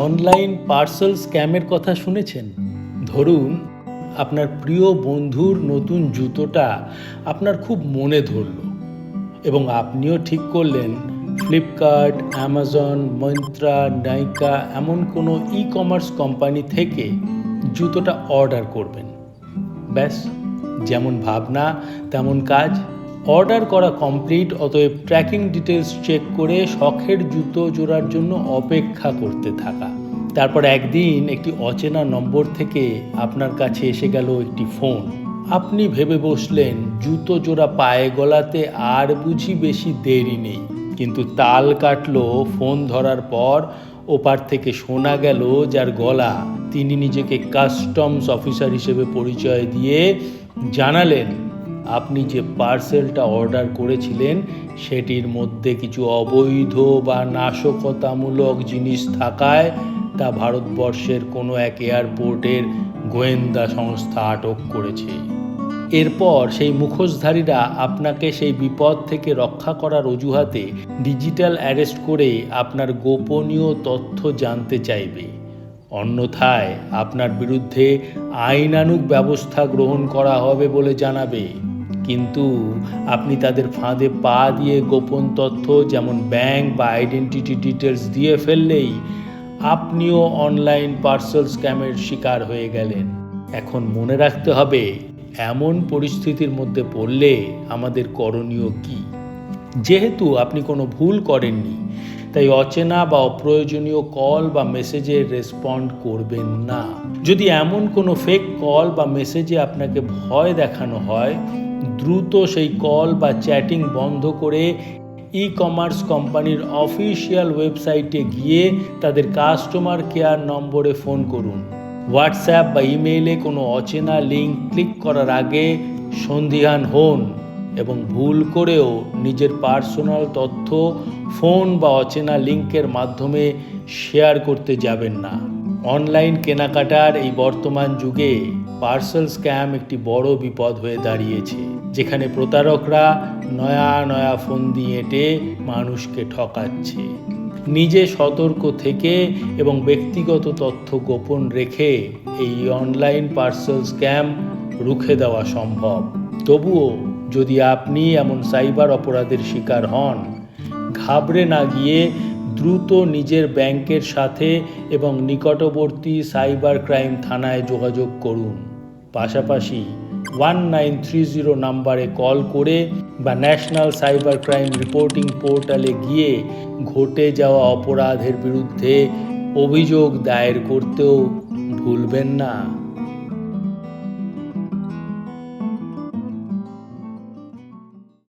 Online parcel স্ক্যামের কথা শুনেছেন? ধরুন, আপনার প্রিয় বন্ধুর নতুন জুতোটা আপনার খুব মনে ধরল এবং আপনিও ঠিক করলেন ফ্লিপকার্ট অ্যামাজন মন্ত্রা নাইকা এমন কোনো ই কমার্স কোম্পানি থেকে জুতোটা অর্ডার করবেন। ব্যাস, যেমন ভাবনা, তেমন কাজ। অর্ডার করা কমপ্লিট, অতএব ট্র্যাকিং ডিটেলস চেক করে শখের জুতো জোড়ার জন্য অপেক্ষা করতে থাকা। তারপর একদিন একটি অচেনা নম্বর থেকে আপনার কাছে এসে গেল একটি ফোন। আপনি ভেবে বসলেন, জুতো জোড়া পায়ে গলাতে আর বুঝি বেশি দেরি নেই। কিন্তু তাল কাটলো, ফোন ধরার পর ওপার থেকে শোনা গেল যার গলা তিনি নিজেকে কাস্টমস অফিসার হিসেবে পরিচয় দিয়ে জানালেন আপনি যে পার্সেলটা অর্ডার করেছিলেন, সেটির মধ্যে কিছু অবৈধ বা নাশকতামূলক জিনিস থাকায় তা ভারতবর্ষের কোনো এক এয়ারপোর্টের গোয়েন্দা সংস্থা আটক করেছে। এরপর সেই মুখোশধারীরা আপনাকে সেই বিপদ থেকে রক্ষা করার অজুহাতে ডিজিটাল অ্যারেস্ট করে আপনার গোপনীয় তথ্য জানতে চাইবে। অন্যথায় আপনার বিরুদ্ধে আইনানুগ ব্যবস্থা গ্রহণ করা হবে বলে জানাবে কিন্তু আপনি তাদের ফাঁদে পা দিয়ে গোপন তথ্য যেমন ব্যাংক বা আইডেন্টিটি ডিটেলস দিয়ে ফেললেই আপনিও অনলাইন পার্সেল স্ক্যামের শিকার হয়ে গেলেন। এখন মনে রাখতে হবে, এমন পরিস্থিতির মধ্যে পড়লে আমাদের করণীয় কী? যেহেতু আপনি কোনো ভুল করেননি, তাই অচেনা বা অপ্রয়োজনীয় কল বা মেসেজে রেসপন্ড করবেন না। যদি এমন কোনো ফেক কল বা মেসেজে আপনাকে ভয় দেখানো হয়, দ্রুত সেই কল বা চ্যাটিং বন্ধ করে ই কমার্স কোম্পানির অফিসিয়াল ওয়েবসাইটে গিয়ে তাদের কাস্টমার কেয়ার নম্বরে ফোন করুন। হোয়াটসঅ্যাপ বা ইমেইলে কোনো অচেনা লিঙ্ক ক্লিক করার আগে সন্ধিহান হন। এবং ভুল করেও নিজের পার্সোনাল তথ্য, ফোন বা অচেনা লিঙ্কের মাধ্যমে শেয়ার করতে যাবেন না। অনলাইন কেনাকাটার এই বর্তমান যুগে পার্সেল স্ক্যাম একটি বড় বিপদ হয়ে দাঁড়িয়েছে, যেখানে প্রতারকরা নয়া নয়া ফোন দিয়ে এঁটে মানুষকে ঠকাচ্ছে। নিজে সতর্ক থেকে এবং ব্যক্তিগত তথ্য গোপন রেখে এই অনলাইন পার্সেল স্ক্যাম রুখে দেওয়া সম্ভব। তবুও যদি আপনি এমন সাইবার অপরাধের শিকার হন, ঘাবড়ে না গিয়ে দ্রুত নিজের ব্যাংকের সাথে এবং নিকটবর্তী সাইবার ক্রাইম থানায় যোগাযোগ করুন। পাশাপাশি ওয়ান নাইন থ্রি জিরো নাম্বারে কল করে বা ন্যাশনাল সাইবার ক্রাইম রিপোর্টিং পোর্টালে গিয়ে ঘটে যাওয়া অপরাধের বিরুদ্ধে অভিযোগ দায়ের করতেও ভুলবেন না।